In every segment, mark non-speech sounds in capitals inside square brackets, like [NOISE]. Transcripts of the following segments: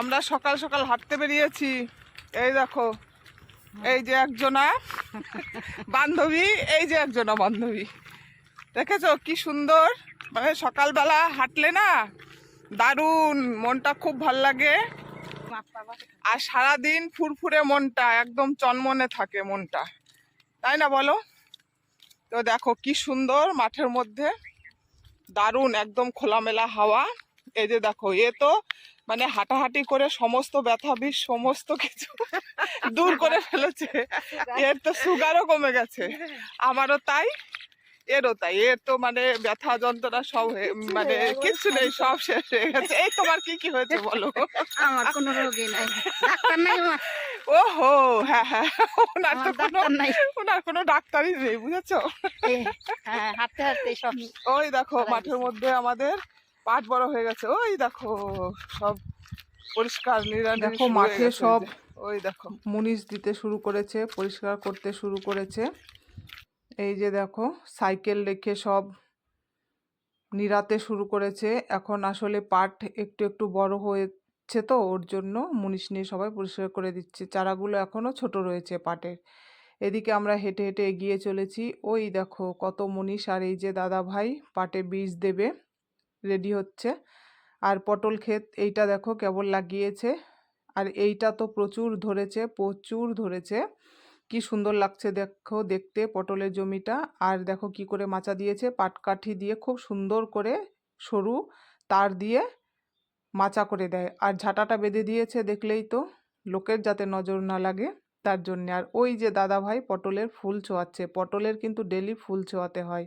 আমরা সকাল সকাল হাঁটতে বেরিয়েছি। এই দেখো, এই যে একজনা বান্ধবী, এই যে একজনা বান্ধবী। দেখেছ কি সুন্দর? মানে সকালবেলা হাঁটলে না দারুণ, মনটা খুব ভালো লাগে। আর সারাদিন ফুরফুরে মনটা, একদম চনমনে থাকে মনটা। তাই না বলো? তো দেখো কি সুন্দর মাঠের মধ্যে। দারুণ, একদম খোলামেলা হাওয়া। এই যে দেখো, এ তো মানে হাঁটাহাঁটি করে সমস্ত ব্যথা বিষ সমস্ত কিছু [LAUGHS] দূর করে ফেলেছে। এর তো সুগারও কমে গেছে। [LAUGHS] আমারও তাই এরও তাই। এর তো মানে ব্যথা যন্ত্রণা সব মানে কিছু নেই সব শেষ হয়ে গেছে। এই তোমার কি কি হয়েছে বলো? আমার কোনো রোগী নাই। ডাক্তার নাই আমার? [LAUGHS] ওহো হ্যাঁ হ্যাঁ। ওনার তো কোনো নাই। ওনার কোনো ডাক্তারই নেই বুঝেছ? হ্যাঁ হাঁটতে হাঁটতে সব ওই দেখো মাঠের মধ্যে আমাদের পাট বড় হয়ে গেছে। ওই দেখো সব পরিষ্কার নিরানি দেখো, মাঠে সব ওই দেখো। মুনিশ দিতে শুরু করেছে পরিষ্কার করতে শুরু করেছে। এই যে দেখো সাইকেল রেখে সব নিরাতে শুরু করেছে। এখন আসলে পাট একটু একটু বড় হয়েছে তো ওর জন্য মুনিশ নিয়ে সবাই পরিষ্কার করে দিচ্ছে। চারাগুলো এখনও ছোট রয়েছে পাটের। এদিকে আমরা হেঁটে হেঁটে এগিয়ে চলেছি। ওই দেখো কত মুনিশ আর এই যে দাদা ভাই পাটে বীজ দেবে। রেডি হচ্ছে। আর পটল ক্ষেত এইটা দেখো কেবল লাগিয়েছে। আর এইটা তো প্রচুর ধরেছে প্রচুর ধরেছে। কি সুন্দর লাগছে দেখো, দেখতে পটলের জমিটা। আর দেখো কি করে মাচা দিয়েছে, পাটকাঠি দিয়ে খুব সুন্দর করে সরু তার দিয়ে মাচা করে দেয়। আর ঝাঁটাটা বেঁধে দিয়েছে দেখলেই তো লোকের যাতে নজর না লাগে তার জন্যে। আর ওই যে দাদা ভাই পটলের ফুল ছোঁয়াচ্ছে, পটলের কিন্তু ডেলি ফুল ছোঁয়াতে হয়।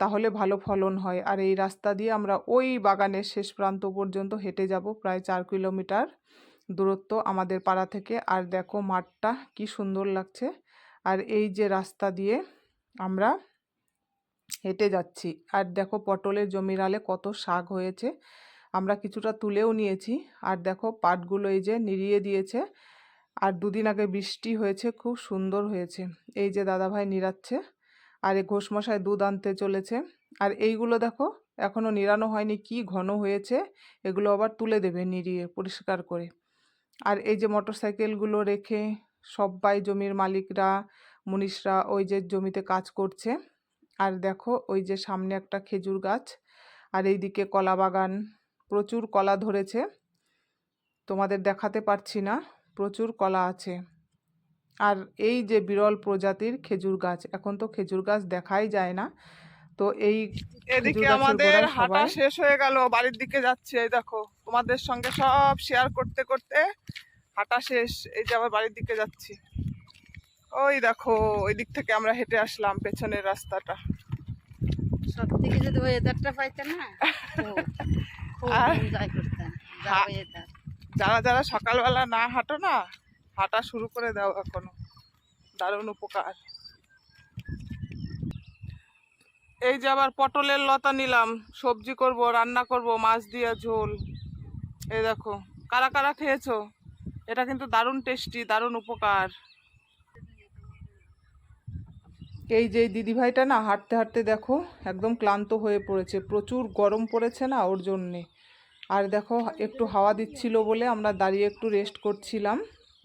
তাহলে ভালো ফলন হয়। আর এই রাস্তা দিয়ে আমরা ওই বাগানের শেষ প্রান্ত পর্যন্ত হেঁটে যাব, প্রায় চার কিলোমিটার দূরত্ব আমাদের পাড়া থেকে। আর দেখো মাঠটা কি সুন্দর লাগছে। আর এই যে রাস্তা দিয়ে আমরা হেঁটে যাচ্ছি। আর দেখো পটলের জমির আলে কত শাক হয়েছে। আমরা কিছুটা তুলেও নিয়েছি। আর দেখো পাটগুলো এই যে নিড়িয়ে দিয়েছে। আর দুদিন আগে বৃষ্টি হয়েছে, খুব সুন্দর হয়েছে। এই যে দাদাভাই নিরাচ্ছে আর এই ঘোষমশাই দুধ আনতে চলেছে। আর এইগুলো দেখো এখনও নিরানো হয়নি কি ঘন হয়েছে, এগুলো আবার তুলে দেবে নিরিয়ে পরিষ্কার করে। আর এই যে মোটরসাইকেলগুলো রেখে সবাই জমির মালিকরা মনীষরা ওই যে জমিতে কাজ করছে। আর দেখো ওই যে সামনে একটা খেজুর গাছ, আর এইদিকে কলা বাগান, প্রচুর কলা ধরেছে। তোমাদের দেখাতে পারছি না, প্রচুর কলা আছে। আর এই যে বিরল প্রজাতির খেজুর গাছ এখন তো খেজুর গাছ দেখাই যায় না। তো এই এদিকে আমাদের হাঁটা শেষ হয়ে গেল বাড়ির দিকে যাচ্ছে এই দেখো। তোমাদের সঙ্গে সব শেয়ার করতে করতে হাঁটা শেষ এই যে আবার বাড়ির দিকে যাচ্ছি। ওই দেখো ওই দিক থেকে আমরা হেঁটে আসলাম পেছনের রাস্তাটা। সব থেকে যদি ওয়েদারটা না? [LAUGHS] যারা যারা সকালবেলা না হাঁটো না হাঁটা শুরু করে দাও এখনও। দারুণ উপকার। এই যে আবার পটলের লতা নিলাম, সবজি করব, রান্না করব, মাছ দিয়ে ঝোল। এই দেখো, কারা কারা খেয়েছো? এটা কিন্তু দারুণ টেস্টি দারুণ উপকার। এই যে দিদিভাইটা না হাঁটতে হাঁটতে দেখো, একদম ক্লান্ত হয়ে পড়েছে। প্রচুর গরম পড়েছে না ওর জন্যে। আর দেখো, একটু হাওয়া দিচ্ছিল বলে আমরা দাঁড়িয়ে একটু রেস্ট করছিলাম।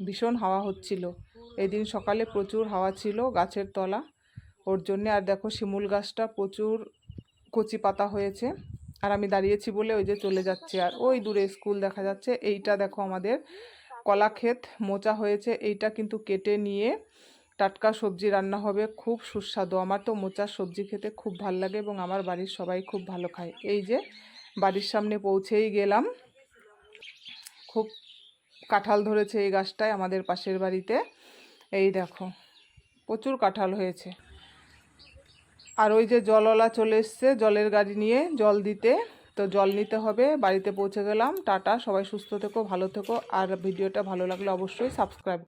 ভীষণ হাওয়া হচ্ছিল। এদিন সকালে প্রচুর হাওয়া ছিল গাছের তলা। ওর জন্যে আর দেখো শিমুল গাছটা প্রচুর কচি পাতা হয়েছে। আর আমি দাঁড়িয়েছি বলে ওই যে চলে যাচ্ছে। আর ওই দূরে স্কুল দেখা যাচ্ছে। এইটা দেখো আমাদের কলা ক্ষেত, মোচা হয়েছে। এইটা কিন্তু কেটে নিয়ে টাটকা সবজি রান্না হবে। খুব সুস্বাদু। আমার তো মোচার সবজি খেতে খুব ভালো লাগে এবং আমার বাড়ির সবাই খুব ভালো খায়। এই যে বাড়ির সামনে পৌঁছেই গেলাম। খুব কাঁঠাল ধরেছে এই গাছটায় আমাদের পাশের বাড়িতে। এই দেখো, প্রচুর কাঁঠাল হয়েছে। আর ওই যে জলওয়ালা চলে এসছে, জলের গাড়ি নিয়ে জল দিতে। তো জল নিতে হবে, বাড়িতে পৌঁছে গেলাম। টাটা, সবাই সুস্থ থেকো, ভালো থেকো। আর ভিডিওটা ভালো লাগলে অবশ্যই সাবস্ক্রাইব